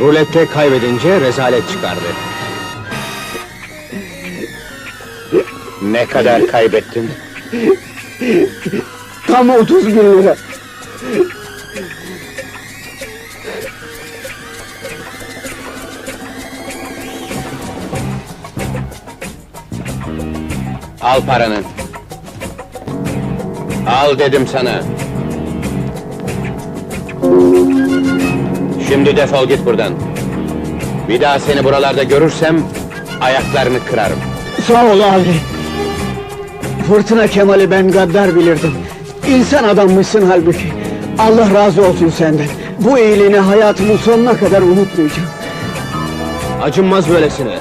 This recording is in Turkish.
Rulette kaybedince rezalet çıkardı. Ne kadar kaybettin? Tam 30 bin lira. Al paranı. Al dedim sana. Şimdi defol git buradan. Bir daha seni buralarda görürsem ayaklarını kırarım. Sağ ol abi. Fırtına Kemal'i ben gaddar bilirdim. İnsan adammışsın halbuki. Allah razı olsun senden. Bu iyiliğini hayatımın sonuna kadar unutmayacağım. Acınmaz böylesine.